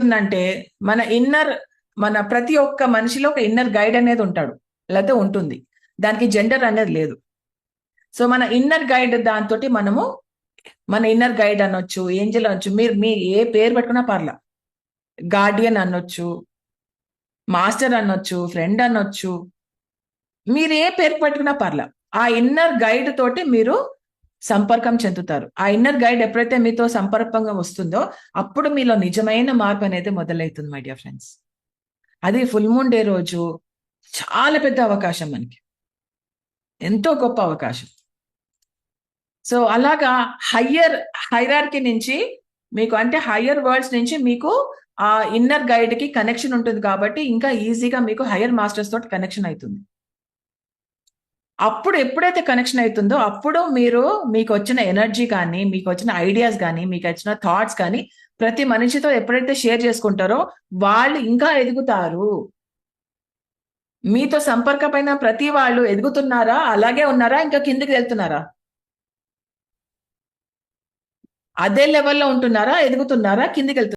అంటే మన ఇన్నర్ మన ప్రతి ఒక్క మనిషిలో ఒక ఇన్నర్ గైడ్ అనేది ఉంటాడు. లేకపోతే ఉంటుంది. దానికి జెండర్ అనేది లేదు. సో మన ఇన్నర్ గైడ్ దాంతో మనము మన ఇన్నర్ గైడ్ అనొచ్చు ఏంజల్ అనొచ్చు మీరు మీ ఏ పేరు పెట్టుకున్నా పర్లా. గార్డియన్ అనొచ్చు మాస్టర్ అనొచ్చు ఫ్రెండ్ అనొచ్చు. మీరు ఏ పేరు పెట్టుకున్నా పర్లా. ఆ ఇన్నర్ గైడ్ తోటి మీరు సంపర్కం చెందుతారు. ఆ ఇన్నర్ గైడ్ ఎప్పుడైతే మీతో సంపర్కంగా వస్తుందో అప్పుడు మీలో నిజమైన మార్పు అనేది మొదలవుతుంది మై డియర్ ఫ్రెండ్స్ అది ఫుల్ మూన్ డే రోజు చాలా పెద్ద అవకాశం మనకి. ఎంతో గొప్ప అవకాశం. సో అలాగా హయ్యర్ హైరార్కి నుంచి మీకు అంటే హయ్యర్ వరల్డ్స్ నుంచి మీకు ఆ ఇన్నర్ గైడ్కి కనెక్షన్ ఉంటుంది కాబట్టి ఇంకా ఈజీగా మీకు హయ్యర్ మాస్టర్స్ తోటి కనెక్షన్ అవుతుంది. అప్పుడు ఎప్పుడైతే కనెక్షన్ అవుతుందో అప్పుడు మీరు మీకు వచ్చిన ఎనర్జీ కానీ మీకు వచ్చిన ఐడియాస్ కానీ మీకు వచ్చిన థాట్స్ కానీ ప్రతి మనిషితో ఎప్పుడైతే షేర్ చేసుకుంటారో వాళ్ళు ఇంకా ఎదుగుతారు. మీతో సంపర్కమైన ప్రతి వాళ్ళు ఎదుగుతున్నారా? అలాగే ఉన్నారా? ఇంకా కిందికి వెళ్తున్నారా? అదే లెవెల్లో ఉంటున్నారా? ఎదుగుతున్నారా? కిందికి వెళ్తున్నారా